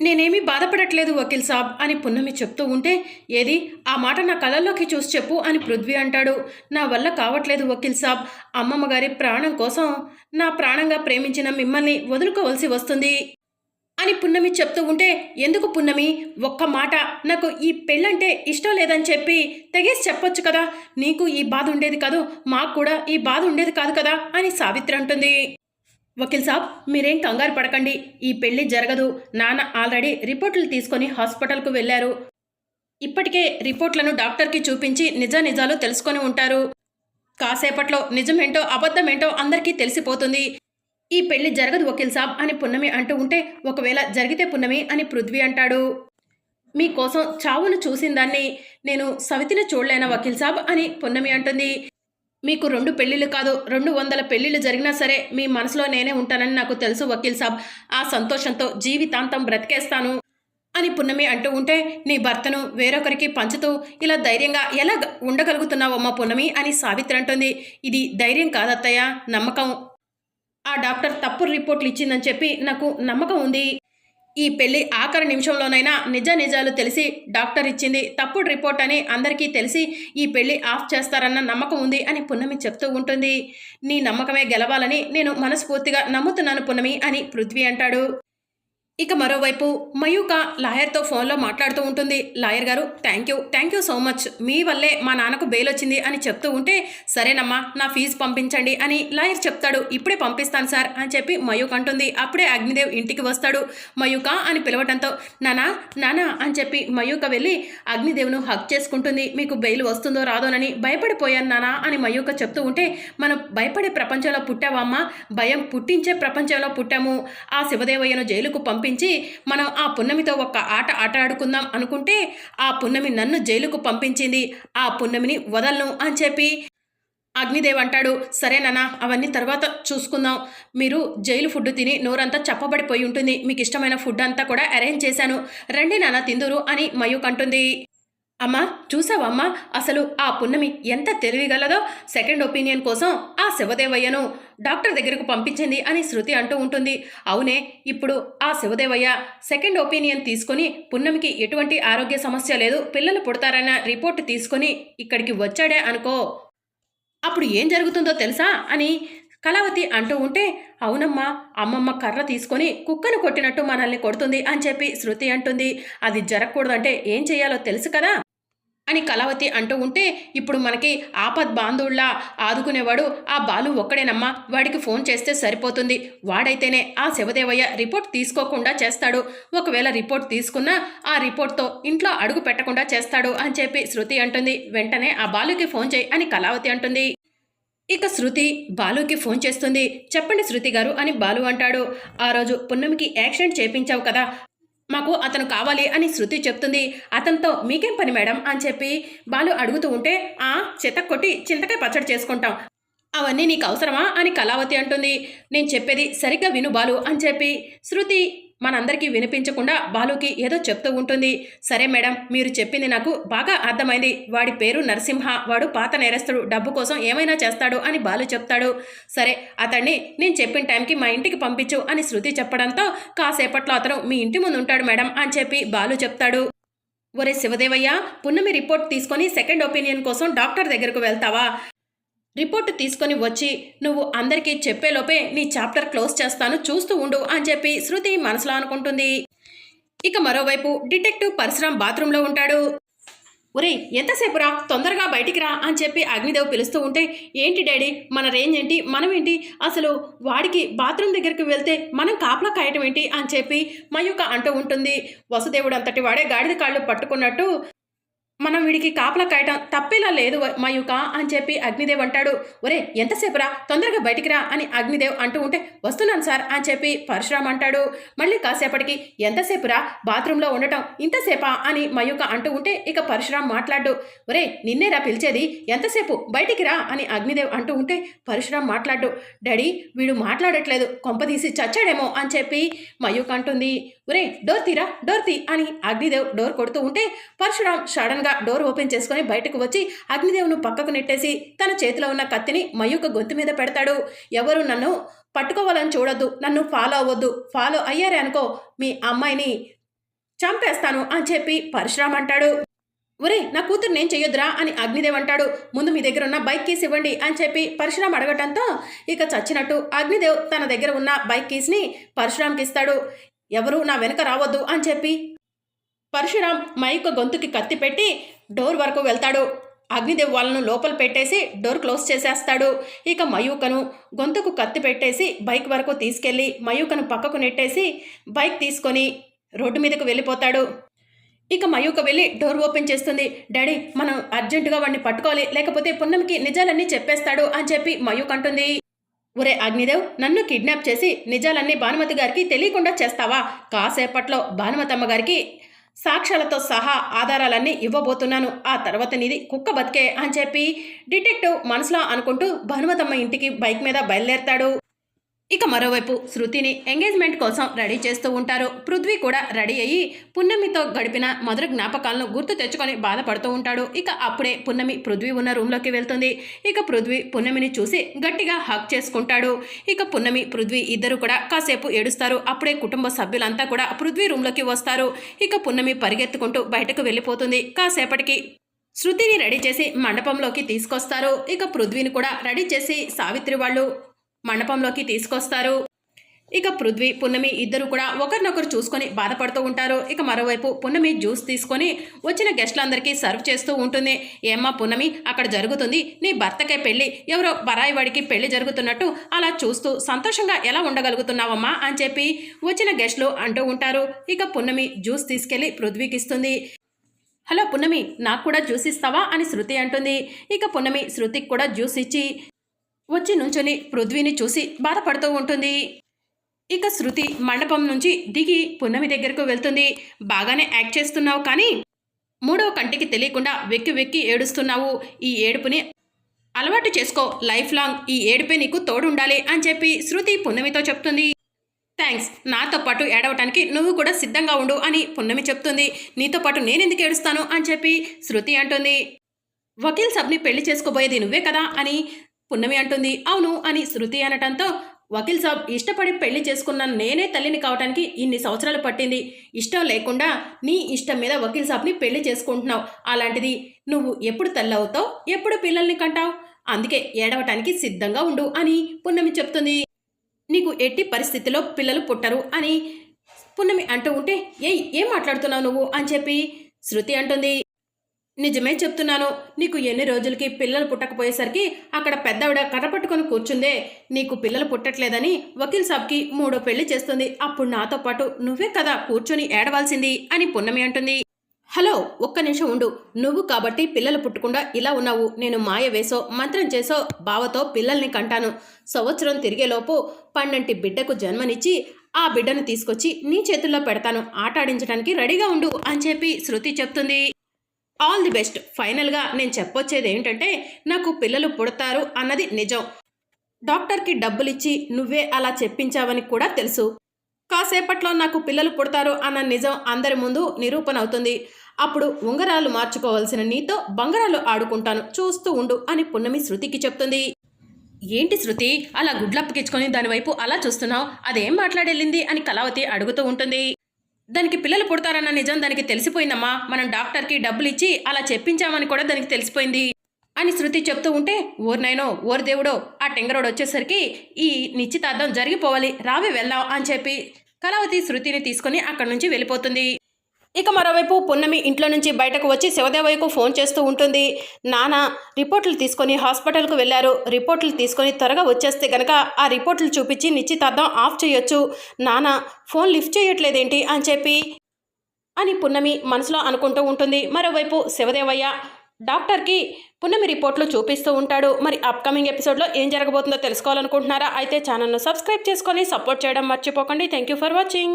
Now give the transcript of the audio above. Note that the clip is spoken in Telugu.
నేనేమీ బాధపడట్లేదు వకీల్ సాబ్ అని పున్నమి చెప్తూ ఉంటే ఏది? ఆ మాట నా కళ్ళల్లోకి చూసి చెప్పు అని పృథ్వీ అంటాడు. నా వల్ల కావట్లేదు వకీల్ సాబ్. అమ్మమ్మ గారి ప్రాణం కోసం నా ప్రాణంగా ప్రేమించిన మిమ్మల్ని వదులుకోవలసి వస్తుంది. అని పున్నమి చెప్తూ ఉంటే ఎందుకు పున్నమి? ఒక్క మాట. నాకు ఈ పెళ్ళంటే ఇష్టం లేదని చెప్పి తెగేసి చెప్పొచ్చు కదా. నీకు ఈ బాధ ఉండేది కాదు మాకు కూడా ఈ బాధ ఉండేది కాదు కదా అని సావిత్రి అంటుంది. వకీల్ సాబ్ మీరేం కంగారు పడకండి. ఈ పెళ్ళి జరగదు. నాన్న ఆల్రెడీ రిపోర్టులు తీసుకొని హాస్పిటల్కు వెళ్ళారు. ఇప్పటికే రిపోర్ట్లను డాక్టర్కి చూపించి నిజ నిజాలు తెలుసుకొని ఉంటారు. కాసేపట్లో నిజమేంటో అబద్ధమేంటో అందరికీ తెలిసిపోతుంది. ఈ పెళ్ళి జరగదు వకీల్ సాబ్ అని పున్నమి అంటూ ఉంటే ఒకవేళ జరిగితే పున్నమి అని పృథ్వీ అంటాడు. మీకోసం చావును చూసిందాన్ని. నేను సవితిని చూడలేనా వకీల్ సాబ్ అని పున్నమి అంటుంది. మీకు రెండు పెళ్ళిళ్ళు కాదు రెండు వందల పెళ్ళిళ్ళు జరిగినా సరే మీ మనసులో నేనే ఉంటానని నాకు తెలుసు వకీల్ సాబ్. ఆ సంతోషంతో జీవితాంతం బ్రతికేస్తాను అని పున్నమి అంటూ ఉంటే నీ భర్తను వేరొకరికి పంచుతూ ఇలా ధైర్యంగా ఎలా ఉండగలుగుతున్నావమ్మా పున్నమి? అని సావిత్రి అంటుంది. ఇది ధైర్యం కాదత్తయ్య నమ్మకం. ఆ డాక్టర్ తప్పు రిపోర్ట్లు ఇచ్చిందని చెప్పి నాకు నమ్మకం ఉంది. ఈ పెళ్ళి ఆఖరి నిమిషంలోనైనా నిజ నిజాలు తెలిసి డాక్టర్ ఇచ్చింది తప్పుడు రిపోర్ట్ అని అందరికీ తెలిసి ఈ పెళ్ళి ఆఫ్ చేస్తారన్న నమ్మకం ఉంది అని పున్నమి చెప్తూ ఉంటుంది. నీ నమ్మకమే గెలవాలని నేను మనస్ఫూర్తిగా నమ్ముతున్నాను పున్నమి అని పృథ్వీ అంటాడు. ఇక మరోవైపు మయూక లాయర్తో ఫోన్లో మాట్లాడుతూ ఉంటుంది. లాయర్ గారు thank you thank you so much మీ వల్లే మా నాన్నకు బెయిల్ వచ్చింది అని చెప్తూ ఉంటే సరేనమ్మా నా ఫీజు పంపించండి అని లాయర్ చెప్తాడు. ఇప్పుడే పంపిస్తాను సార్ అని చెప్పి మయూక్ అంటుంది. అప్పుడే అగ్నిదేవ్ ఇంటికి వస్తాడు. మయూక అని పిలవటంతో నానా నానా అని చెప్పి మయూక వెళ్ళి అగ్నిదేవ్ను హక్ చేసుకుంటుంది. మీకు బెయిల్ వస్తుందో రాదోనని భయపడిపోయాను నానా అని మయూక చెప్తూ ఉంటే మనం భయపడే ప్రపంచంలో పుట్టావమ్మా భయం పుట్టించే ప్రపంచంలో పుట్టాము. ఆ శివదేవయ్యను జైలుకు పంపి పంపించి మనం ఆ పున్నమితో ఒక ఆట ఆట ఆడుకుందాం అనుకుంటే ఆ పున్నమి నన్ను జైలుకు పంపించింది. ఆ పున్నమిని వదలను అని చెప్పి అగ్నిదేవ్ అంటాడు. సరే నాన్న అవన్నీ తర్వాత చూసుకుందాం. మీరు జైలు ఫుడ్ తిని నోరంతా చప్పబడిపోయి ఉంటుంది. మీకు ఇష్టమైన ఫుడ్ అంతా కూడా అరేంజ్ చేశాను. రండి నాన్న తిందురు అని మయూక్ అంటుంది. అమ్మా చూసావమ్మా అసలు ఆ పున్నమి ఎంత తెలివిగలదో సెకండ్ ఒపీనియన్ కోసం ఆ శివదేవయ్యను డాక్టర్ దగ్గరకు పంపించింది అని శృతి అంటూ ఉంటుంది. అవునే ఇప్పుడు ఆ శివదేవయ్య సెకండ్ ఒపీనియన్ తీసుకొని పున్నమికి ఎటువంటి ఆరోగ్య సమస్య లేదు పిల్లలు పుడతారన్న రిపోర్ట్ తీసుకొని ఇక్కడికి వచ్చాడే అనుకో. అప్పుడు ఏం జరుగుతుందో తెలుసా అని కళావతి అంటూ ఉంటే అవునమ్మా అమ్మమ్మ కర్ర తీసుకొని కుక్కను కొట్టినట్టు మనల్ని కొడుతుంది అని చెప్పి శృతి అంటుంది. అది జరగకూడదంటే ఏం చేయాలో తెలుసు కదా? అని కళావతి అంటూ ఉంటే ఇప్పుడు మనకి ఆపద్ బాంధువుల్లా ఆదుకునేవాడు ఆ బాలు ఒక్కడేనమ్మా. వాడికి ఫోన్ చేస్తే సరిపోతుంది. వాడైతేనే ఆ శివదేవయ్య రిపోర్ట్ తీసుకోకుండా చేస్తాడు. ఒకవేళ రిపోర్ట్ తీసుకున్నా ఆ రిపోర్ట్తో ఇంట్లో అడుగు పెట్టకుండా చేస్తాడు అని చెప్పి శృతి అంటుంది. వెంటనే ఆ బాలుకి ఫోన్ చేయి అని కళావతి అంటుంది. ఇక శృతి బాలుకి ఫోన్ చేస్తుంది. చెప్పండి శృతి గారు అని బాలు అంటాడు. ఆ రోజు పున్నమికి యాక్సిడెంట్ చేపించావు కదా. మాకు అతను కావాలి అని శృతి చెప్తుంది. అతనితో మీకేం పని మేడం? అని చెప్పి బాలు అడుగుతూ ఉంటే ఆ చితక్ కొట్టి చింతకాయ పచ్చడి చేసుకుంటాం. అవన్నీ నీకు అవసరమా? అని కళావతి అంటుంది. నేను చెప్పేది సరిగ్గా విను బాలు అని చెప్పి శృతి మనందరికీ వినిపించకుండా బాలుకి ఏదో చెప్తూ ఉంటుంది. సరే మేడం మీరు చెప్పింది నాకు బాగా అర్థమైంది. వాడి పేరు నరసింహ వాడు పాత నేరస్తుడు. డబ్బు కోసం ఏమైనా చేస్తాడు అని బాలు చెప్తాడు. సరే అతన్ని నేను చెప్పిన టైంకి మా ఇంటికి పంపించు అని శృతి చెప్పడంతో కాసేపట్లో అతను మీ ఇంటి ముందు ఉంటాడు మేడం అని చెప్పి బాలు చెప్తాడు. ఒరే శివదేవయ్య పున్నమి రిపోర్ట్ తీసుకొని సెకండ్ ఒపీనియన్ కోసం డాక్టర్ దగ్గరకు వెళ్తావా? రిపోర్ట్ తీసుకొని వచ్చి నువ్వు అందరికీ చెప్పేలోపే నీ చాప్టర్ క్లోజ్ చేస్తాను చూస్తూ ఉండు అని చెప్పి శృతి మనసులో అనుకుంటుంది. ఇక మరోవైపు డిటెక్టివ్ పరశురాం బాత్రూంలో ఉంటాడు. ఒరేయ్ ఎంతసేపు రా తొందరగా బయటికి రా అని చెప్పి అగ్నిదేవ్ పిలుస్తూ ఉంటే ఏంటి డాడీ? మన రేంజ్ ఏంటి? మనం ఏంటి? అసలు వాడికి బాత్రూమ్ దగ్గరికి వెళ్తే మనం కాపలా కాయటం ఏంటి? అని చెప్పి మయూక అంటూ ఉంటుంది. వసుదేవుడు అంతటి వాడే గాడిద కాళ్ళు పట్టుకున్నట్టు మనం వీడికి కాపలా కాయటం తప్పేలా లేదు మయూక అని చెప్పి అగ్నిదేవ్ అంటాడు. ఒరే ఎంతసేపు రా తొందరగా బయటికి రా అని అగ్నిదేవ్ అంటూ ఉంటే వస్తున్నాను సార్ అని చెప్పి పరశురామ్ అంటాడు. మళ్ళీ కాసేపటికి ఎంతసేపు రా బాత్రూంలో ఉండటం ఇంతసేపా? అని మయూక అంటూ ఉంటే ఇక పరశురామ్ మాట్లాడు. ఒరే నిన్నేరా పిలిచేది? ఎంతసేపు? బయటికి రా? అని అగ్నిదేవ్ అంటూ ఉంటే పరశురామ్ మాట్లాడు. డాడీ వీడు మాట్లాడట్లేదు. కొంపదీసి చచ్చాడేమో అని చెప్పి మయూక అంటుంది. ఒరే డోర్ తీరా? డోర్ తీ అని అగ్నిదేవ్ డోర్ కొడుతూ ఉంటే పరశురామ్ సడన్ గా డోర్ ఓపెన్ చేసుకొని బయటకు వచ్చి అగ్నిదేవును పక్కకు నెట్టేసి తన చేతిలో ఉన్న కత్తిని మయూక గొంతు మీద పెడతాడు. ఎవరు నన్ను పట్టుకోవాలని చూడొద్దు నన్ను ఫాలో అవ్వద్దు ఫాలో అయ్యారే అనుకో మీ అమ్మాయిని చంపేస్తాను అని చెప్పి పరశురామ్ అంటాడు. ఒరే నా కూతురు నేను చెయ్యొద్దురా అని అగ్నిదేవ్ అంటాడు. ముందు మీ దగ్గర ఉన్న బైక్ కీస్ ఇవ్వండి అని చెప్పి పరశురామ్ అడగటంతో ఇక చచ్చినట్టు అగ్నిదేవ్ తన దగ్గర ఉన్న బైక్ కీస్ని పరశురామ్కి ఇస్తాడు. ఎవరు నా వెనక రావద్దు అని చెప్పి పరశురామ్ మైక్ గొంతుకి కత్తి పెట్టి డోర్ వరకు వెళ్తాడు. అగ్నిదేవ్ వాళ్ళను లోపల పెట్టేసి డోర్ క్లోజ్ చేసేస్తాడు. ఇక మయూకను గొంతుకు కత్తి పెట్టేసి బైక్ వరకు తీసుకెళ్ళి మయూకను పక్కకు నెట్టేసి బైక్ తీసుకొని రోడ్డు మీదకు వెళ్ళిపోతాడు. ఇక మయూక వెళ్ళి డోర్ ఓపెన్ చేస్తుంది. డాడీ మనం అర్జెంటుగా వాడిని పట్టుకోవాలి. లేకపోతే పున్నంకి నిజాలన్నీ చెప్పేస్తాడు అని చెప్పి మయూక్ అంటుంది. ఒరే అగ్నిదేవ్ నన్ను కిడ్నాప్ చేసి నిజాలన్నీ భానుమతి గారికి తెలియకుండా చేస్తావా? కాసేపట్లో భానుమతమ్మ గారికి సాక్ష్యాలతో సహా ఆధారాలన్నీ ఇవ్వబోతున్నాను. ఆ తర్వాత నీది కుక్క బతికే అని చెప్పి డిటెక్టివ్ మనసులో అనుకుంటూ భానుమతమ్మ ఇంటికి బైక్ మీద బయలుదేరతాడు. ఇక మరోవైపు శృతిని ఎంగేజ్మెంట్ కోసం రెడీ చేస్తూ ఉంటారు. పృథ్వీ కూడా రెడీ అయ్యి పున్నమితో గడిపిన మధుర జ్ఞాపకాలను గుర్తు తెచ్చుకొని బాధపడుతూ ఉంటాడు. ఇక అప్పుడే పున్నమి పృథ్వీ ఉన్న రూమ్లోకి వెళ్తుంది. ఇక పృథ్వీ పున్నమిని చూసి గట్టిగా హక్ చేసుకుంటాడు. ఇక పున్నమి పృథ్వీ ఇద్దరు కూడా కాసేపు ఏడుస్తారు. అప్పుడే కుటుంబ సభ్యులంతా కూడా పృథ్వీ రూమ్లోకి వస్తారు. ఇక పున్నమి పరిగెత్తుకుంటూ బయటకు వెళ్ళిపోతుంది. కాసేపటికి శృతిని రెడీ చేసి మండపంలోకి తీసుకొస్తారు. ఇక పృథ్వీని కూడా రెడీ చేసి సావిత్రి వాళ్ళు మండపంలోకి తీసుకొస్తారు. ఇక పృథ్వీ పున్నమి ఇద్దరు కూడా ఒకరినొకరు చూసుకొని బాధపడుతూ ఉంటారు. ఇక మరోవైపు పున్నమి జ్యూస్ తీసుకొని వచ్చిన గెస్టులందరికీ సర్వ్ చేస్తూ ఉంటుంది. ఏమ్మా పున్నమి అక్కడ జరుగుతుంది. నీ భర్తకే పెళ్ళి ఎవరో బరాయి వాడికి పెళ్ళి జరుగుతున్నట్టు అలా చూస్తూ సంతోషంగా ఎలా ఉండగలుగుతున్నావమ్మా అని చెప్పి వచ్చిన గెస్ట్లు అంటూ ఉంటారు. ఇక పున్నమి జ్యూస్ తీసుకెళ్ళి పృథ్వీకి ఇస్తుంది. హలో పున్నమి నాకు కూడా జ్యూస్ ఇస్తావా అని శృతి అంటుంది. ఇక పున్నమి శృతికి కూడా జ్యూస్ ఇచ్చి వచ్చి నుంచొని పృథ్వీని చూసి బాధపడుతూ ఉంటుంది. ఇక శృతి మండపం నుంచి దిగి పున్నమి దగ్గరకు వెళ్తుంది. బాగానే యాక్ట్ చేస్తున్నావు కానీ మూడవ కంటికి తెలియకుండా వెక్కి వెక్కి ఏడుస్తున్నావు. ఈ ఏడుపుని అలవాటు చేసుకో. లైఫ్ లాంగ్ ఈ ఏడుపే నీకు తోడుండాలి అని చెప్పి శృతి పున్నమితో చెప్తుంది. థ్యాంక్స్. నాతో పాటు ఏడవటానికి నువ్వు కూడా సిద్ధంగా ఉండు అని పున్నమి చెప్తుంది. నీతో పాటు నేనెందుకు ఏడుస్తాను అని చెప్పి శృతి అంటుంది. వకీల్ సబ్ని పెళ్ళి చేసుకోబోయేది నువ్వే కదా అని పున్నమి అంటుంది అవును అని శృతి అనటంతో వకీల్ సాబ్ ఇష్టపడి పెళ్ళి చేసుకున్న నేనే తల్లిని కావటానికి ఇన్ని సంవత్సరాలు పట్టింది. ఇష్టం లేకుండా నీ ఇష్టం మీద వకీల్ సాబ్ని పెళ్ళి చేసుకుంటున్నావు. అలాంటిది నువ్వు ఎప్పుడు తల్లి అవుతావు ఎప్పుడు పిల్లల్ని కంటావు? అందుకే ఏడవటానికి సిద్ధంగా ఉండు అని పున్నమి చెప్తుంది. నీకు ఎట్టి పరిస్థితిలో పిల్లలు పుట్టరు అని పున్నమి అంటూ ఉంటే ఏయ్ ఏం మాట్లాడుతున్నావు నువ్వు? అని చెప్పి శృతి అంటుంది. నిజమే చెప్తున్నాను. నీకు ఎన్ని రోజులకి పిల్లలు పుట్టకపోయేసరికి అక్కడ పెద్దవిడ కర్ర పట్టుకొని కూర్చుందే. నీకు పిల్లలు పుట్టట్లేదని వకీల్ సాబ్కి మూడో పెళ్ళి చేస్తుంది. అప్పుడు నాతో పాటు నువ్వే కదా కూర్చొని ఏడవాల్సింది అని పున్నమి అంటుంది. హలో ఒక్క నిమిషం ఉండు. నువ్వు కాబట్టి పిల్లలు పుట్టకుండా ఇలా ఉన్నావు. నేను మాయ వేసో మంత్రం చేసో బావతో పిల్లల్ని కంటాను. సంవత్సరం తిరిగేలోపు పన్నెంటి బిడ్డకు జన్మనిచ్చి ఆ బిడ్డను తీసుకొచ్చి నీ చేతుల్లో పెడతాను. ఆట ఆడించడానికి రెడీగా ఉండు అని చెప్పి శృతి చెప్తుంది. All the best. ఫైనల్గా నేను చెప్పొచ్చేది ఏంటంటే నాకు పిల్లలు పుడతారు అన్నది నిజం. డాక్టర్కి డబ్బులిచ్చి నువ్వే అలా చెప్పించావని కూడా తెలుసు. కాసేపట్లో నాకు పిల్లలు పుడతారు అన్న నిజం అందరి ముందు నిరూపణ అవుతుంది. అప్పుడు ఉంగరాలు మార్చుకోవాల్సిన నీతో బంగారాలు ఆడుకుంటాను. చూస్తూ ఉండు అని పున్నమి శృతికి చెప్తుంది. ఏంటి శృతి? అలా గుడ్లప్పకిచ్చుకొని దానివైపు అలా చూస్తున్నావు? అదేం మాట్లాడెళ్ళింది? అని కళావతి అడుగుతూ ఉంటుంది. దానికి పిల్లలు పుడతారన్న నిజం దానికి తెలిసిపోయిందమ్మా. మనం డాక్టర్కి డబ్బులు ఇచ్చి అలా చెప్పించామని కూడా దానికి తెలిసిపోయింది. అని శృతి చెప్తూ ఉంటే ఓర్నైనో ఓర్ దేవుడో ఆ టెంగరోడు వచ్చేసరికి ఈ నిశ్చితార్థం జరిగిపోవాలి రావి వెళ్దాం అని చెప్పి కళావతి శృతిని తీసుకొని అక్కడి నుంచి వెళ్ళిపోతుంది. ఇక మరోవైపు పున్నమి ఇంట్లో నుంచి బయటకు వచ్చి శివదేవయ్యకు ఫోన్ చేస్తూ ఉంటుంది. నాన్న రిపోర్ట్లు తీసుకొని హాస్పిటల్కు వెళ్ళారు. రిపోర్ట్లు తీసుకొని త్వరగా వచ్చేస్తే గనక ఆ రిపోర్ట్లు చూపించి నిశ్చితార్థం ఆఫ్ చేయొచ్చు. నాన్న ఫోన్ లిఫ్ట్ చేయట్లేదేంటి అని చెప్పి అని పున్నమి మనసులో అనుకుంటూ ఉంటుంది. మరోవైపు శివదేవయ్య డాక్టర్కి పున్నమి రిపోర్ట్లు చూపిస్తూ ఉంటాడు. మరి అప్కమింగ్ ఎపిసోడ్లో ఏం జరగబోతుందో తెలుసుకోవాలనుకుంటున్నారా? అయితే ఛానల్ను సబ్స్క్రైబ్ చేసుకొని సపోర్ట్ చేయడం మర్చిపోకండి. Thank you for watching.